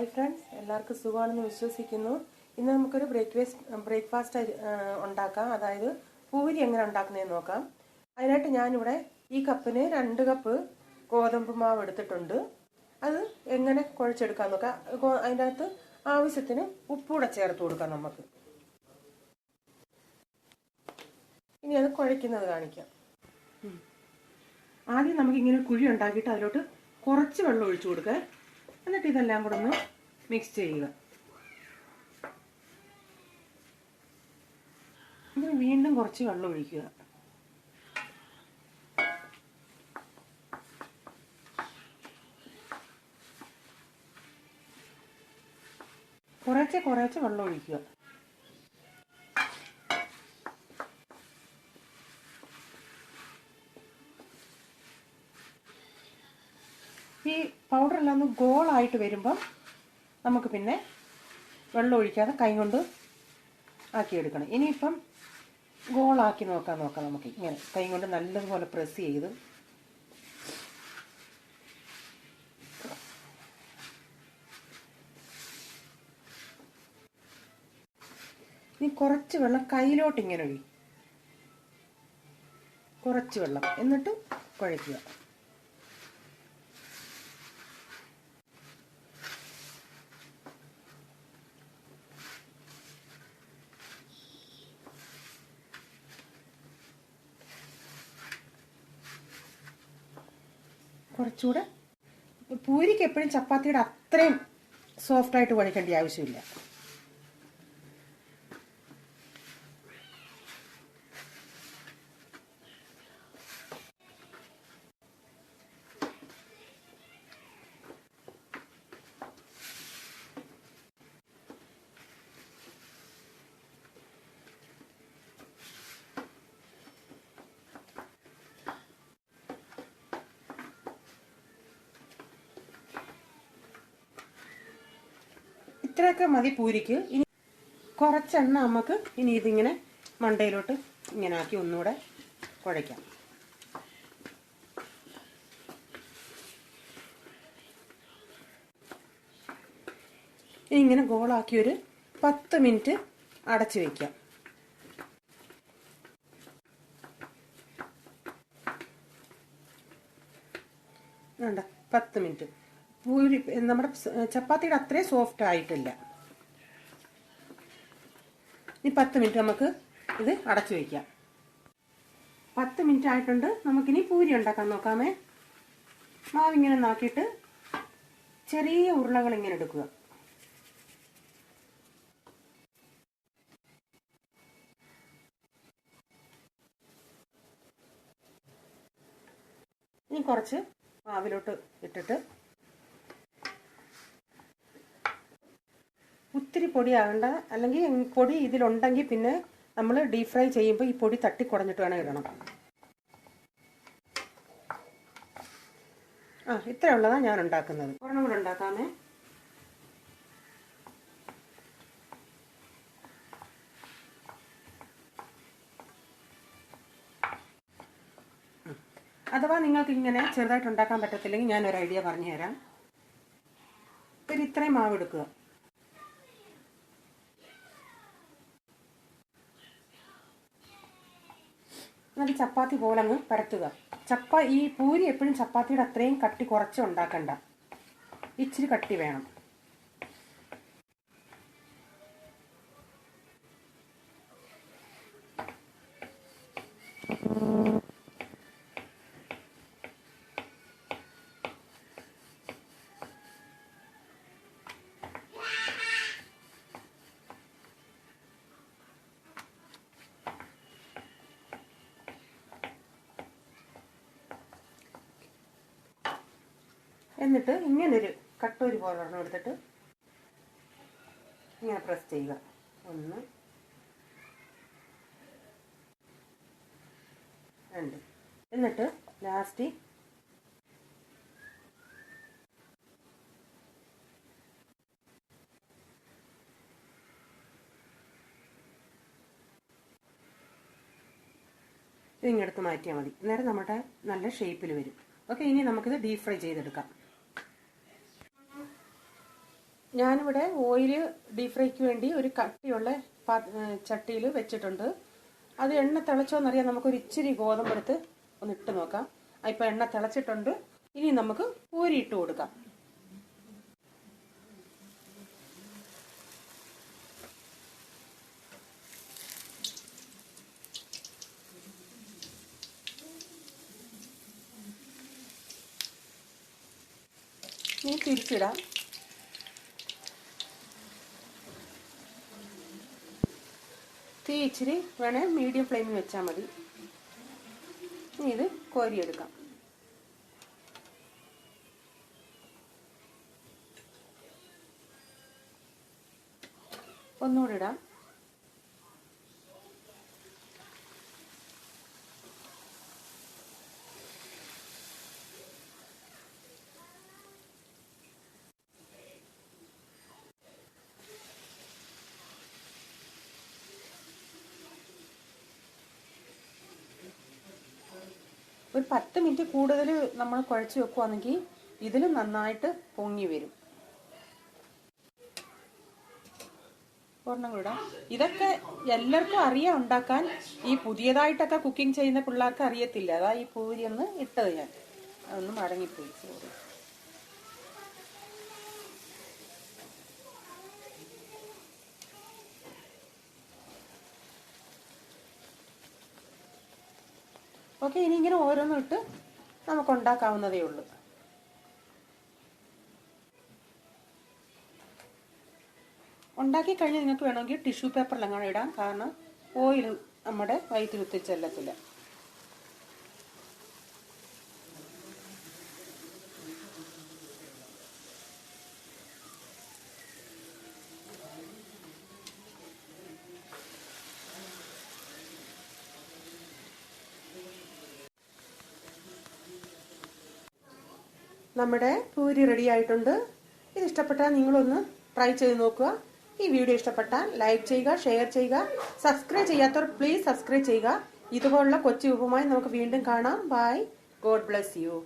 Hi friends എല്ലാവർക്കും സുഖമാണെന്ന് വിശ്വസിക്കുന്നു. ഇന്ന് നമുക്കൊരു ബ്രേക്ക്ഫാസ്റ്റ് ബ്രേക്ക്ഫാസ്റ്റ് ഉണ്ടാക്കാം. അതായത് പൂരി എങ്ങനെ ഉണ്ടാക്കുന്നതെന്ന് നോക്കാം. അതിനായിട്ട് ഞാനിവിടെ ഈ കപ്പിന് രണ്ട് കപ്പ് ഗോതമ്പ് മാവ് എടുത്തിട്ടുണ്ട്. അത് എങ്ങനെ കുഴച്ചെടുക്കാൻ നോക്കാം. അതിന്റെ അകത്ത് ആവശ്യത്തിന് ഉപ്പൂടെ ചേർത്ത് കൊടുക്കാം നമുക്ക്. ഇനി അത് കുഴയ്ക്കുന്നത് കാണിക്കാം. ആദ്യം നമുക്ക് ഇങ്ങനെ കുഴി ഉണ്ടാക്കിയിട്ട് അതിലോട്ട് കുറച്ച് വെള്ളം ഒഴിച്ചു കൊടുക്കുക എന്നിട്ട് ഇതെല്ലാം കൂടെ ഒന്ന് മിക്സ് ചെയ്യുക. ഇതിന് വീണ്ടും കുറച്ച് വെള്ളം ഒഴിക്കുക. കുറച്ച് കുറച്ച് വെള്ളം ഒഴിക്കുക. ഈ പൗഡറെല്ലാം ഒന്ന് ഗോളായിട്ട് വരുമ്പം നമുക്ക് പിന്നെ വെള്ളം ഒഴിക്കാതെ കൈ കൊണ്ട് ആക്കിയെടുക്കണം. ഇനിയിപ്പം ഗോളാക്കി നോക്കാൻ നോക്കാം നമുക്ക് ഇങ്ങനെ. കൈ കൊണ്ട് നല്ലതുപോലെ പ്രസ് ചെയ്ത്. ഇനി കുറച്ച് വെള്ളം കയ്യിലോട്ട് ഇങ്ങനെ ഒഴി കുറച്ച് വെള്ളം. എന്നിട്ട് കുഴയ്ക്കുക. കുറച്ചുകൂടെ പൂരിക്ക് എപ്പോഴും ചപ്പാത്തിയുടെ അത്രയും സോഫ്റ്റായിട്ട് കുഴക്കേണ്ട ആവശ്യമില്ല. ഇത്രയൊക്കെ മതി പൂരിക്ക്. ഇനി കുറച്ചെണ്ണ നമുക്ക് ഇനി ഇതിങ്ങനെ മണ്ടയിലോട്ട് ഇങ്ങനെ ആക്കി ഒന്നുകൂടെ കുഴയ്ക്കാം. ഇനി ഇങ്ങനെ ഗോളാക്കി ഒരു പത്ത് മിനിറ്റ് അടച്ചു വെക്കാം. വേണ്ട പത്ത് മിനിറ്റ്. പൂരി നമ്മുടെ ചപ്പാത്തിയുടെ അത്രയും സോഫ്റ്റ് ആയിട്ടില്ല. ഇനി പത്ത് മിനിറ്റ് നമുക്ക് ഇത് അടച്ചു വയ്ക്കാം പത്ത് മിനിറ്റ് ആയിട്ടുണ്ട്. നമുക്കിനി പൂരി ഉണ്ടാക്കാൻ നോക്കാമേ. മാവിങ്ങനെ നോക്കിയിട്ട് ചെറിയ ഉരുളകൾ ഇങ്ങനെ എടുക്കുക. ഇനി കുറച്ച് മാവിലോട്ട് ഇട്ടിട്ട് പൊടിയാകണ്ട അല്ലെങ്കിൽ പൊടി ഇതിലുണ്ടെങ്കിൽ പിന്നെ നമ്മൾ ഡീപ് ഫ്രൈ ചെയ്യുമ്പോൾ ഈ പൊടി തട്ടി കുടഞ്ഞിട്ട് വേണം ഇടണം. ആ ഇത്ര ഉള്ളതാണ് ഞാൻ ഉണ്ടാക്കുന്നത്. ഒരെണ്ണം കൂടെ ഉണ്ടാക്കാമേ. അഥവാ നിങ്ങൾക്ക് ഇങ്ങനെ ചെറുതായിട്ട് ഉണ്ടാക്കാൻ പറ്റത്തില്ലെങ്കിൽ ഞാൻ ഒരു ഐഡിയ പറഞ്ഞു തരാം ഇത്രയും മാവ് എടുക്കുക. എന്നിട്ട് ചപ്പാത്തി പോലെ അങ്ങ് പരത്തുക. ചപ്പ ഈ പൂരി എപ്പോഴും ചപ്പാത്തിയുടെ അത്രയും കട്ടി കുറച്ച് ഉണ്ടാക്കണ്ട. ഇച്ചിരി കട്ടി വേണം. എന്നിട്ട് ഇങ്ങനൊരു കട്ടൂരി പോലെ ഒരെണ്ണം എടുത്തിട്ട് ഇങ്ങനെ പ്രസ് ചെയ്യുക. ഒന്ന്. രണ്ട്. എന്നിട്ട് ലാസ്റ്റ് ഇതിങ്ങെടുത്ത് മാറ്റിയാൽ മതി. അന്നേരം നമ്മുടെ നല്ല ഷേപ്പിൽ വരും. ഓക്കെ ഇനി നമുക്കിത് ഡീപ് ഫ്രൈ ചെയ്തെടുക്കാം. ഞാനിവിടെ ഓയിൽ ഡീപ് ഫ്രൈക്ക് വേണ്ടി ഒരു കട്ടിയുള്ള ചട്ടിയിൽ വെച്ചിട്ടുണ്ട്. അത് എണ്ണ തിളച്ചോന്നറിയാൻ നമുക്കൊരു ഇച്ചിരി ഗോതമ്പ് ഗോതമ്പെടുത്ത് ഒന്ന് ഇട്ട് നോക്കാം. ഇപ്പം എണ്ണ തിളച്ചിട്ടുണ്ട്. ഇനി നമുക്ക് പൂരി ഇട്ട് കൊടുക്കാം. ഇനി തിരിച്ചിടാം. തീ ഇച്ചിരി വേണേൽ മീഡിയം ഫ്ലെയിമിൽ വെച്ചാൽ മതി. ഇനി ഇത് കോരിയെടുക്കാം. ഒന്നുകൂടി ഇടാം. ഒരു പത്ത് മിനിറ്റ് കൂടുതൽ നമ്മൾ കുഴച്ച് വെക്കുവാണെങ്കിൽ ഇതിലും നന്നായിട്ട് പൊങ്ങി വരും. ഒരെണ്ണം ഇതൊക്കെ എല്ലാവർക്കും അറിയാം ഉണ്ടാക്കാൻ. ഈ പുതിയതായിട്ടൊക്കെ കുക്കിംഗ് ചെയ്യുന്ന പിള്ളേർക്ക് അറിയത്തില്ല. അതാ ഈ പൂരി ഒന്ന് ഇട്ടത് ഞാൻ. ഒന്ന് മടങ്ങിപ്പോയി. സോറി ഓക്കെ ഇനി ഇങ്ങനെ ഓരോന്നും ഇട്ട് നമുക്ക് ഉണ്ടാക്കാവുന്നതേ ഉള്ളൂ. ഉണ്ടാക്കി കഴിഞ്ഞാൽ നിങ്ങൾക്ക് വേണമെങ്കിൽ ടിഷ്യൂ പേപ്പറിൽ അങ്ങനെ ഇടാം. കാരണം ഓയിൽ നമ്മുടെ വയറ്റിൽ ചെല്ലത്തില്ല. നമ്മുടെ പൂരി റെഡി ആയിട്ടുണ്ട്. ഇത് ഇഷ്ടപ്പെട്ടാൽ നിങ്ങളൊന്ന് ട്രൈ ചെയ്ത് നോക്കുക. ഈ വീഡിയോ ഇഷ്ടപ്പെട്ടാൽ ലൈക്ക് ചെയ്യുക ഷെയർ ചെയ്യുക. സബ്സ്ക്രൈബ് ചെയ്യാത്തവർ പ്ലീസ് സബ്സ്ക്രൈബ് ചെയ്യുക. ഇതുപോലുള്ള കൊച്ചു രൂപമായി നമുക്ക് വീണ്ടും കാണാം. By God bless you